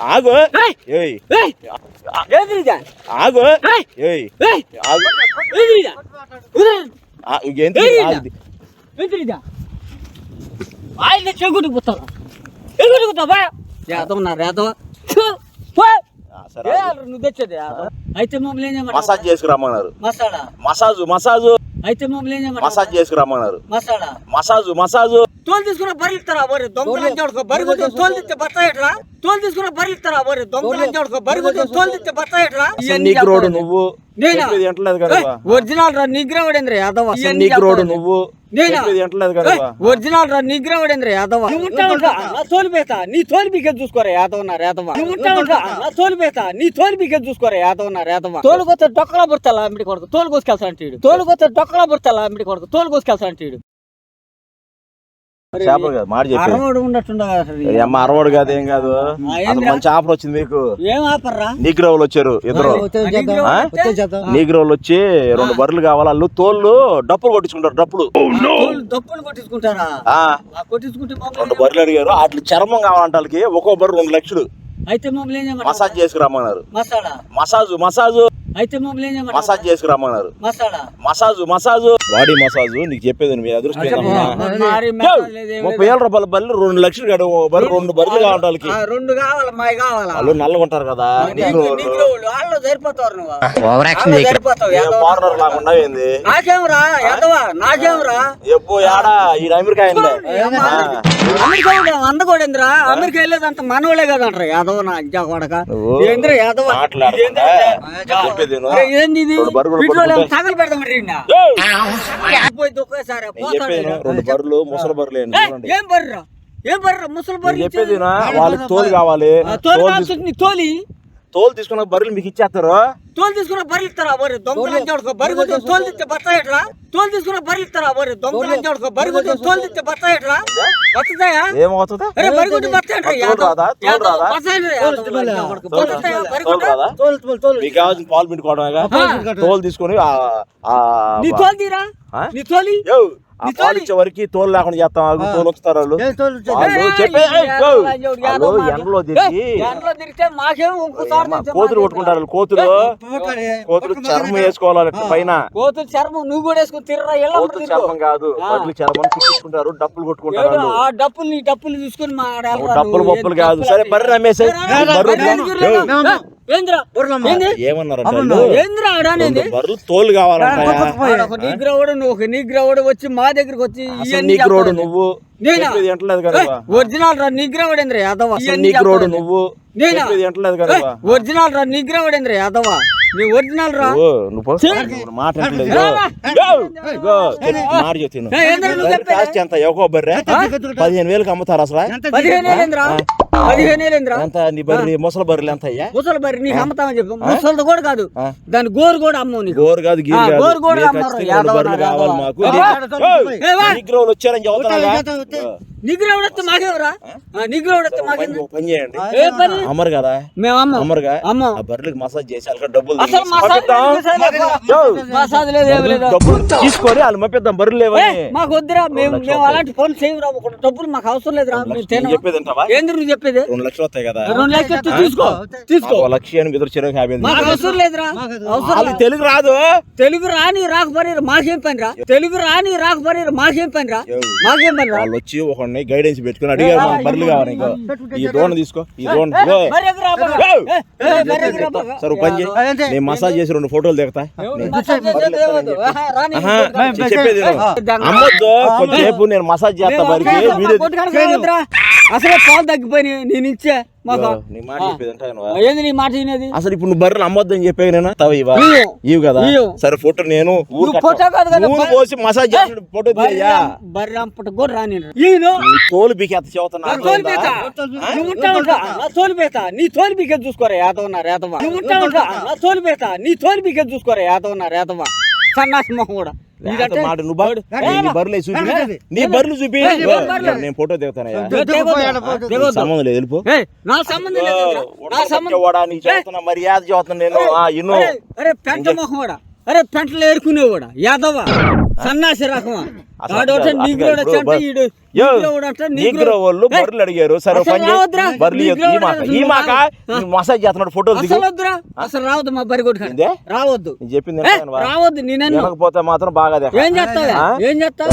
ఆగు. ఆగు. ఆయన చెగుడు పోతావు. ఎగుడు పోతావా యాదవ్ నా యాదవ్ ఆ, సరే ఆగు. నువ్వు తెచ్చేది అయితే మమ్మల్ని ఏం? మసాజ్ చేసుకురమ్మన్నారు. మసాలా. Massage massage. అయితే మమ్మల్ని ఏం? మసాజ్ చేసుకురమ్మన్నారు. మసాలా. Massage massage. తోలు తీసుకున్న బరిస్తారా బరి దొంగలు చూడుకో బరి కొట్టి తోలు తిత్తే బత్తాయిట్రా తోలు తీసుకున్న బరిస్తారా బరి దొంగలు చూడుకో బరి కొట్టి తోలు తిత్తే బత్తాయిట్రా అసలు నీకు రోడ్డు నువ్వు. నేనా? ఒరిజినల్ రా నిగ్రవడేంద్ర యాదవ నీకు రోడ్డు నువ్వు. నేనా? ఒరిజినల్ రా నిగ్రవడేంద్ర యాదవ నువ్వు ఉంటావు రా, నా తోలు పేత? నీ తోలు పీకే చూసుకోరా యాదవ నా యాదవ నువ్వు నా తోలు పేత? నీ తోలు పీకే చూసుకోరా యాదవ నా యాదవ తోలు కొత్త డొక్కలా పుడతా అమ్మిడి కొడుకు. తోలు కోసుకెళ్తా అంటాడు తోలు కొత్త డొక్కలా పుడతా అమ్మిడి కొడుకు. తోలు కోసుకెళ్తా అంటాడు చేపలు కాదు మాట చెప్పి. అమ్మ అరవడు కాదు ఏం కాదు? అసలు మంచి ఆఫర్ వచ్చింది మీకు నీగ్రోవులు వచ్చారు ఇద్దరు? నీగ్రోవులు వచ్చి రెండు బర్రెలు కావాలి వాళ్ళు తోళ్ళు డప్పులు కొట్టించుకుంటారు డప్పులు. రెండు బర్రెలు అడిగారు వాటి చర్మం కావాలంటే వాళ్ళకి ఒక్కో బర్రె రెండు లక్షలు. అయితే? మసాజ్ చేసుకురమ్మన్నారు మసాలా? Massage massage. అయితే మమ్మల్ని ఏం చేయమంటావు? మసాజ్ చేసుకురమ్మన్నారు. Masala? Massage massage. Body massage నీకు చెప్పేది మీ అదృష్టం ఏందమ్మా? మరి యో, మెత్తలు లేదు, ఏం ముప్పై ఏళ్ళ రూపాయల బర్రెలు రెండు లక్షలు కాదు ఓ రెండు బర్రెలు కావాలి వాళ్ళకి ఆ, రెండు కావాలా మావి కావాలా? వాళ్ళు నల్లగుంటారు కదా నీకు నిగ్రోవులు వాళ్ళు సరిపోతారు నువ్వు. వాళ్ళు సరిపోతావు యాదవ. లాగా ఉండవు ఏంది నాకేమరా యాదవా నాకేమరా? ఎప్పు యాడా ఈ అమెరికా అయింది అమెరికా అందకూడేంద్రా. అమెరికా వెళ్ళేదంత మనోళ్ళే కదంటారా యాదవ నా అజ్జా కొడక నువ్వు ఏంద్ర యాదవ? మాట్లాడకుండా చెప్పేది రెండు బర్రెలు ముసలి బర్రెలు ఏం బర్రా? ఏం బర్రా? ముసలి బర్రె చెప్పేది వాళ్ళకి తోలు కావాలి. తోలు తోలి తోలు. తీసుకున్న బర్రెలు మీకు ఇచ్చేస్తారు? తోలు తీసుకున్న బర్రెలు ఇస్తారా బర్రె దొంగలు చూడుకో బర్రె కొట్టి తోలు తిత్తే బత్తాయిట్రా తోలు తీసుకున్న బర్రెలు ఇస్తారా బర్రె దొంగలు చూడుకో బర్రె కొట్టి తోలు తిత్తే బత్తాయిట్రా బతుతాయా ఏమవుతుందా అరే బర్రె కొట్టి బత్తాయిట్రా తోలు? తోలు పాలు తీసుకొని నీ తీరా? నీ ఆ పాలు తోలి. ఇచ్చే వరకు తోలు లేకుండా చేస్తాం ఆగు, తోలు వస్తారు వాళ్ళు చెప్పే ఎండలో. తిరిగి కోతులు కొట్టుకుంటారు వాళ్ళు, కోతులు కోతులు చర్మం వేసుకోవాలి పైన కోతులు చర్మం నువ్వు కూడా వేసుకుని తిర్రా కోతులు చర్మం కాదు. బదులు చర్మం కుట్టించుకుంటారు డప్పులు కొట్టుకుంటారు ఆ డప్పులు నీ డప్పులు తీసుకుని మా డప్పులు. బొప్పులు కాదు సరే? బర్రె నమ్మేసాయి ఏ, రా, రా, బర్రెలు తోలు ఒక వచ్చి మా దగ్గరికి వచ్చి చెప్తావు. నువ్వు? ఒరిజినల్ రా నిగ్రవడేంద్ర యాదవ చెప్తావు. నువ్వు? ఒరిజినల్ రా నిగ్రవడేంద్ర యాదవ నీ ఒరిజినల్ రా? ఓ, నువ్వు పో. నువ్వు మాట ఎంటలేదు. ఇగో, ఇగో, ఇగో, చెప్పు, మాట చెప్తాను ఏయ్, ఏంద్రా నువ్వు చెప్పేది? కాస్ట్ ఎంత? ఎవకో బర్రె? పదిహేను వేలకు అమ్ముతారు అసలు? పదిహేను ఎంత నీ బర్రె ముసలి బర్రెలు ఎంత అయ్యా? ముసలి బరి నీకు అమ్ముతామని చెప్పు. ముసలిది కూడా కాదు. దాని గోరు కూడా అమ్మవు గోరు కాదు గీరు కూడా అమ్మరు. బర్రెలు కావాలి. మాకు. నిగ్రహులు వచ్చారని వస్తే మాకేవరా? నిగ్రవుడు వస్తే మాకే పని- చేయండి. అమరు కదా? మేము అమ్మం. అమరుగా అమ్మం. ఆ బర్రెలకు మసాజ్ చేసి వాళ్ళకి డబ్బులు అసలు మసాజ్ లేదు డబ్బులు తీసుకొని వాళ్ళు మప్పిద్దాం బర్రెలు లేవని. మాకు వద్దురా. మేము మేము అలాంటి చేయవురా. ఒక డబ్బులు మాకు అవసరం లేదురా. చెప్పేది? ఏంది నువ్వు చెప్పేది? రెండు లక్షలు వస్తాయి కదా. రెండు లక్షలు తీసుకో తీసుకో. ఒక లక్ష అని ఎదురు చెరువు అవసరం లేదురా. అవసరం తెలుగు రాదు. తెలుగు రాని రాకపోయారు మాకేం పని రా తెలుగు రాని రాకపోయారు మాకేం పని రా. మాకేం పని వాళ్ళు వచ్చి ఒకరిని గైడెన్స్ పెట్టుకుని అడిగారు మాకు బర్రెలు కావాలి ఇంకో ఈ దోణ తీసుకో ఈ దోణ. మరి మరి? సరే పని నేను మసాజ్ చేసి రెండు ఫోటోలు దిగుతా. చెప్పేది అమ్మొద్దు కొంచెంసేపు నేను మసాజ్ చేస్తా అసలు వీడియో. అసలే పాలు తగ్గిపోయినాయి నేను ఇచ్చే మాకు. నీ మాట? ఏంది నీ మాట వినేది? అసలు ఇప్పుడు నువ్వు బర్రెలు చెప్పావు నేను? తవ ఇవా కదా. సరే ఫోటో నేను ఫోటో కాదు కదా, కోసి మసాజ్ చేసి ఫోటో కూడా రాని తోలు బీకి నా తోలు పీక. నువ్వు ఉంటావు రా. నా తోలు పీక. నీ తోలు పీకే చూసుకోరా యాదవ నా నువ్వు. నా తోలు తోలు చూసుకోరా సన్నాసి మొహం కూడా. మాట నువ్వు బా- నీ బర్రెలు చూపి నీ బర్రెలు. నేను ఫోటో దిగుతానయ్యా దిగొద్దు. దిగొద్దు. సంబంధం లేదు వెళ్ళిపో. ఏయ్, నా సంబంధం లేదు నా సంబంధం వాడా నీకు చెబుతున్నా మర్యాద చెబుతున్నా నేను? అరే, పెంట మొహం కూడా అరే పెంటలు ఏరుకునేవాడా? యాదవ సన్నాసి రకమా నీగ్రో వాళ్ళు బర్రెలు అడిగారు సరే. బర్రెలు ఈ మాక మసాజ్ చేస్తున్నాడు దిగు అసలు రావద్దు మా బరి కొట్టుకు ఏందే? రావద్దు నేను చెప్పింది? రావద్దు నేనన్ను వినకపోతే మాత్రం బాగా. ఏం చేస్తావా ఆ? ఏం చేస్తావు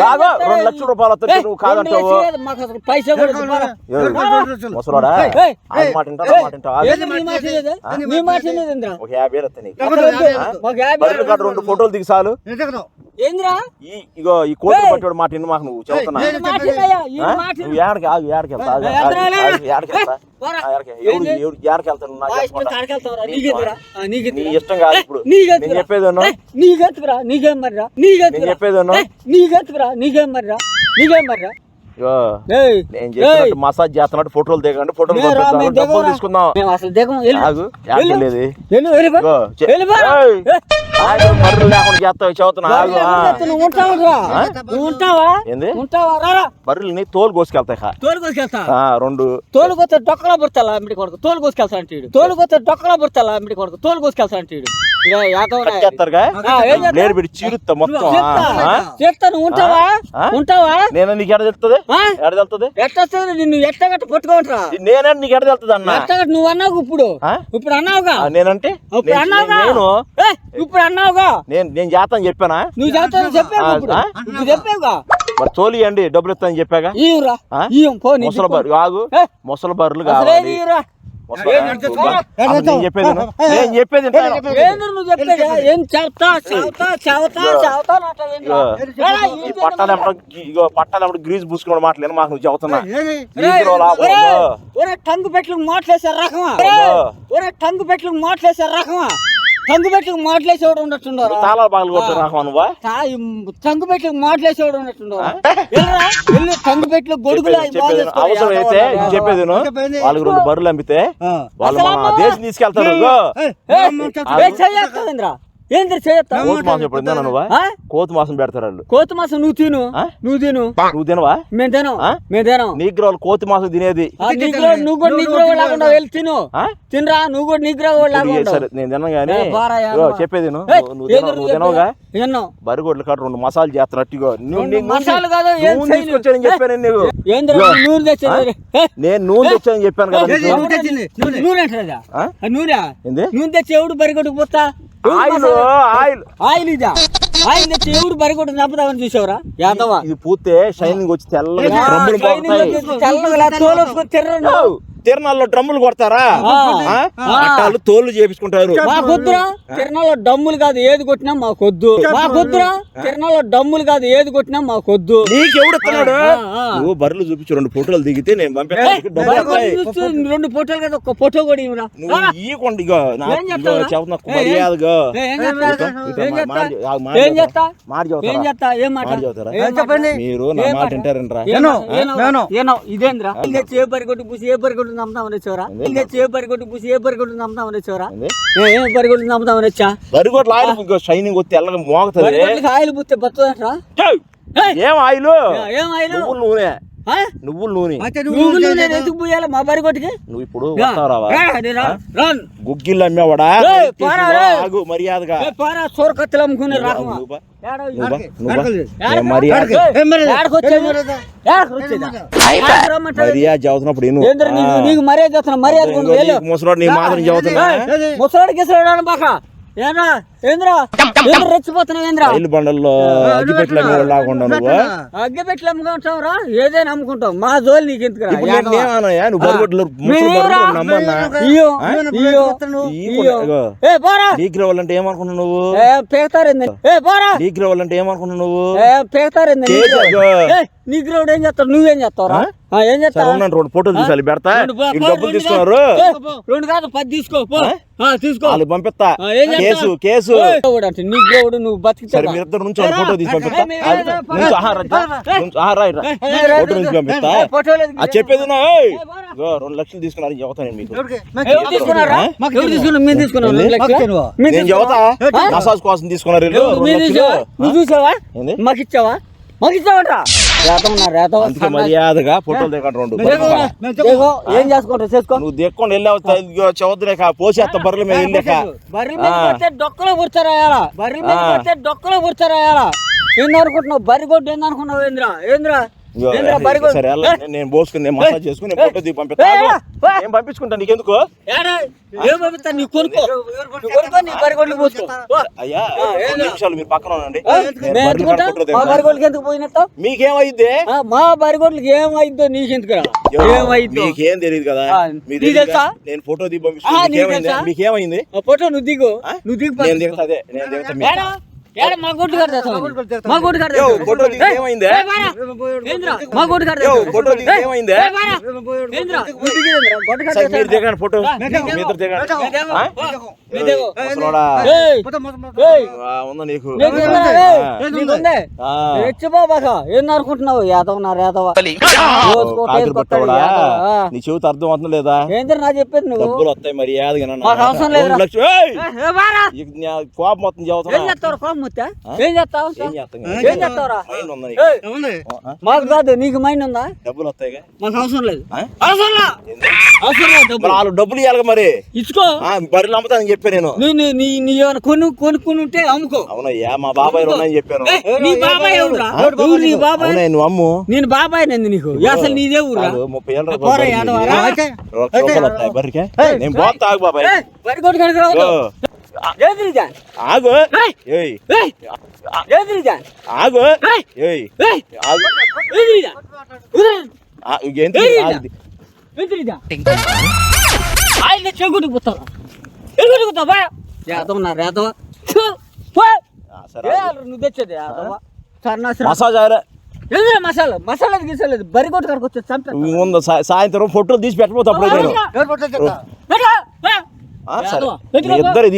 లాగో? రెండు లక్షల రూపాయలు నువ్వు కాదంటావు. ముసలోడా? మాట ఒక యాభై వస్తాయి రెండు ఫోటోలు దిగి చాలు ఏంద్రా? ఇగో ఈ కోతి ఏయ్. పట్టేవాడు మాట విను మాకు నువ్వు నువ్వు ఏడకి ఆగు ఏడకి వెళ్తా ఏడకి వెళ్తా. ఏడకి. వెళ్తాను నీ ఇష్టం కాదు ఇప్పుడు? నేను చెప్పేది నీకెందుకురా నీకేం మరిరా? నేను చెప్పేది నీకెందుకురా నీకేం మరిరా? నీకేం మరిరా? నేను చెప్పినట్టు మసాజ్ చేస్తున్నట్టు ఫోటోలు దిగండి ఫోటోలు డబ్బులు? తీసుకుందాం. అసలు దిగం వెళ్ళు. మర్రు లేకుండా చేస్తావు రారా బర్రెల్ని తోలు కోసుకెళ్తాయి కా. తోలుకొచ్చేస్తా ఆ, రెండు. తోలుకొస్తే డొక్కలా బుర్తాలా అమ్మిడి కొడుకు. తోలు కోసుకెళ్తా అంటాడు. తోలుకొస్తే డొక్కలా బుర్తాలా అమ్మిడి కొడుకు. తోలు కోసుకెళ్తా చేస్తారు? బ్లేడ్ పెట్టి చీరుస్తా మొత్తం ఆ, ఆ? చెప్తా నువ్వు ఉంటావా? ఆ? ఉంటావా? నేను నీకు ఎడ తెలుస్తుంది ఆ? ఎడ తెలుస్తుంది ఎట్టొస్తుంది? నిన్ను ఎట్టగట్ట పట్టుకోంట్రా నేనే నీకు ఎడ తెలుస్తుంది అన్న? ఎట్టగట్ట నువ్వు అన్నావు ఇప్పుడు? ఆ? ఇప్పుడు అన్నావుగా? నేనంటే? నేను- అన్నావుగా? ఇప్పుడు అన్నావుగా. నేను నేను చేస్తాను చెప్పానా? నువ్వు చెప్తాను చెప్పావు ఇప్పుడు? నువ్వు చెప్పావుగా. మరి తోలి అండి డబ్బులు ఇస్తాను చెప్పాగా? ఆ? ఇయ్యం పో ముసల ఆగు ఏ? ముసల అసలే కావాలి. చెప్పేది. నేను నువ్వు ఏం చెప్తా పట్టాలు ఇగో పట్టాలు ఎప్పుడు గ్రీజ్ పూసుకోవడం మాకు నువ్వు చెబుతున్నా. టంగు పెట్లకు రకమా. ఒరే టంగు పెట్లకు మాటలేసే రకమా? మాటలేసేవాడు ఉన్నట్టుండోరా. నువ్వు తాళాలు బాగా రాహమా నువ్వా? మాటలేసేవాడు ఉన్నట్టుండోరా. వెళ్ళరా వెళ్ళి టంగు పెట్లు గొడుగులా. అవసరం అయితే చెప్పేది. వాళ్ళకి రెండు బర్రెలు అమ్మితే వాళ్ళు మన దేశం తీసుకెళ్తారు ఏంద్ర చేయొస్తా కోతి మాసం పెడతారు వాళ్ళు. కోతి మాసం నువ్వు తిను. ఆ? నువ్వు తిను. నువ్వు తినవా? మేము తినం. ఆ? మేము తినం. నీగ్రో వాళ్ళు కోతి మాసం తినేది. నువ్వు కూడా నీగ్రో లాకుండా వెళ్ళి తిను. ఆ? తినరా? నువ్వు కూడా ఏ సరే నేను తిన్నాను కానీ ఏ, బారా. చెప్పేది నువ్వు ఏంది తినవు- నువ్వు నువ్వు తినవుగా? ఎన్నో బరిగొడ్లు కాదు రెండు మసాలు చేస్తున్నట్టు ఇగో. నువ్వు రెండు నీకు నూనె- మసాలు కాదు, ఏం. తీసుకొచ్చానని చెప్పాను నీకు. నూనె తెచ్చేది ఏ, నేను నూనె తెచ్చానని చెప్పాను కదా ఏ, నీకు. నూనె. నూనె? నూనె ఏంది? నూనె తెచ్చి ఎవడు బరిగొట్టుకు పోతా? ఆయిల్? ఆయిల్. ఆయిల్ ఇదా? ఆయిల్ తెచ్చి ఎవడు బరిగొట్టు నప్పుదామని చూసావురా? యాదవా. ఇది పూస్తే షైనింగ్ వచ్చి తెల్లగా తెల్లగా తిర్రండి. తిరణాల్లో డ్రమ్ములు కొడతారా. అట్టాలు తోలు చేపించుకుంటారు. తిరణాల్లో డమ్ములు కాదు ఏది కొట్టినా మా కొద్దు. మా కొద్దురా తిరణాల్లో డమ్ములు కాదు ఏది కొట్టినా మా కొద్దు. నీకెవడు ఇస్తున్నాడు. నువ్వు బర్రెలు చూపించు రెండు ఫోటోలు దిగితే నేను పంపిస్తాను. రెండు ఫోటోలు కదా ఒక ఫోటో కూడా ఇవ్వరా? నువ్వు ఇగో? మర్యాదగా. ఏ, చేస్తా? ఏం చేస్తా? ఏం చెప్పండి మీరు నా మాట? వింటారంట్రా? ఇదేంద్రా? ఏ పరిగొట్టు పూసి ఏ పరిగొట్టు నమ్ముతామని వచ్చావరా? ఇంకా ఏ పరిగొట్టు పూసి ఏ పరిగొట్టు నమ్ముతామని? ఏ పరిగొట్టు నమ్ముతామని వచ్చా? బరిగొట్లు ఆయిల్ ఇంకో షైనింగ్ వచ్చి తెల్లగా మోగుతుంది. పరిగొట్టుకి ఆయిల్ పుస్తే బతుందట్రా ఏయ్! ఏయ్! ఏం ఆయిల్? ఏం ఆయిల్? నూనె. నువ్వుల నూనె. నువ్వు నేను ఎందుకు పోయాలి? మా బరిగొట్టుకి నువ్వు ఇప్పుడు వస్తావా రన్. గుగ్గిళ్ళు అమ్మేవాడా. ఆగు మర్యాదగా. పారా సోరకత్తులు అమ్ముకునే నువ్వు రకమా? నువ్వు? నువ్వు. నువ్వు? మర్యాద. చదువుతున్నప్పుడు నీకు? మర్యాద చేస్తున్నా? మర్యాద ముసలోడు నీ మాత్రం చదువుతున్నా ముసలాడు గిసలాడు బాక ఏంద్రా ఏంద్రా? ఏంద్ర రెచ్చిపోతున్నావు ఏంద్రా? రైలు బండల్లో అగ్గిపెట్లు నువ్వు అమ్ముకుంటావు రా ఏదైనా అమ్ముకుంటావు. మా జోలి నీకు నువ్వు. ఏ ఏమనుకున్నావు నువ్వు? ఏ పేతారింది ఏ పోరా. డీకి రావాలంటే ఏమనుకున్నావు నువ్వు? ఏ పేతారింది కేజీ. నీ గ్రౌండ్ ఏం చేస్తావు? నువ్వేం చేస్తావురా? ఆ? ఆ, ఏం సరే చేస్తావు ఉన్నాను రెండు ఫోటోలు తీసాలి పెడతా డబ్బులు తీసుకున్నారు. రెండు కాదు పది తీసుకో పో. ఆ, తీసుకో. వాళ్ళు పంపిస్తా. ఆ, ఏం చేస్తావు? కేసు కేసు అంటే నీ గ్రౌండ్ నువ్వు సరే బతికితే మీరిద్దరు నుంచి ఫోటో తీసి పంపిస్తా ఏ, అది ఏ, ఏ, నుంచి ఆహా రా, ఏ, నుంచి ఆహా రా, ఇట్రా. ఏ, ఏ, ఫోటో నుంచి పంపిస్తా చెప్పేది నా, రెండు లక్షలు తీసుకున్నారు మీకు. నేను చెబుతా? మసాజ్ కోసం తీసుకున్నారు మీరు? మాకు ఇచ్చావా? మాకు ఇచ్చావట్రా? అందుకే మర్యాదగా ఫోటోలు దిగండి ఏం చేసుకుంటావు? చేసుకో. నువ్వు దిక్కుండా వెళ్ళావు పోసేస్త బర్రెల మీద వెళ్ళాక. బర్రెల మీద డొక్కలో పుడతారా బర్రెల మీద డొక్కలో పుడతారా ఏందనుకుంటున్నావు? బరిగొడ్డు ఏందనుకున్నావు ఏంద్రా? ఏంద్రా? సరే. నేను- పోసుకుని నేను మసాజ్ చేసుకుని ఫోటో దిగి పంపిస్తా. ఏ, ఏ, ఏ. నేను పంపించుకుంటా నీకెందుకు. అయ్యా? నిమిషాలు మీరు పక్కన ఉండండి. మా. బరిగొడ్లకి మీకేమైంది మా మీకేం తెలియదు కదా? నేను ఫోటో దిగి పంపిస్తాను మీకేమైంది? ఫోటో నువ్వు దిగు? నువ్వు దిగు నేను పంపించు. దిగుతా అదే. నేను దిగుతా మీ- గొడ్డు తెస్తావు? మా గొడ్డు ఏయ్, ఏమైంది? మా గొడ్డు ఏయ్, ఏమైంది? మీరు? దిగండి ఫోటో. దిగండి. నీ నీకు? యాదవ్ యాదవ. చెవితి అర్థం అవుతుంది లేదా? ఏంద్రా నా చెప్పేది నువ్వు? డబ్బులు వస్తాయి మరి మాకు అవసరం నా కోపం మొత్తం ఏం చదువుతున్నా ఏం చేస్తావు ఏం చేస్తాం ఏం చేస్తావురా? మాకు కాదు నీకు మైండ్ ఉందా? డబ్బులు వస్తాయిగా మాకు అవసరం లేదు. ఆ? అవసరం లేదు అవసరం లేదు మరి డబ్బులు వాళ్ళు డబ్బులు ఇవ్వాలి మరి. ఇచ్చుకో. ఆ, బర్రెలు అమ్ముతానని చెప్పాను నేను. నీ నీ నీ నీ ఏమైనా కొను కొనుక్కుని ఉంటే అమ్ముకో. అవునయ్యా మా బాబాయ్ ఉన్నాయని చెప్పాను. నీ బాబాయ్ ఎవరురా? ఎవరు నీ బాబాయ్? నువ్వు అమ్ము. నేను బాబాయ్ నంది నీకు. అసలు నీదే ఊరా ముప్పై ఏళ్ళ? రూపాయలు వస్తాయి బర్రెకే. నేను బాబాయ్. వరి ఆగు. ఆగు. ఏయ్, ఏయ్ ఏయ్, ఆగు. ఏంటి. ఆయన చెగుడు పోతావా? ఎగుడు పోతావా? యాదవ నా యాదవ. నువ్వు తెచ్చేది మసాజ్ మసాలా? మసాలా గీసలేదు బరి కొట్టు కనుక వచ్చేది సా- సాయంత్రం ఫోటోలు తీసి పెట్టబోతా అప్పుడే నేను. ఇద్దరు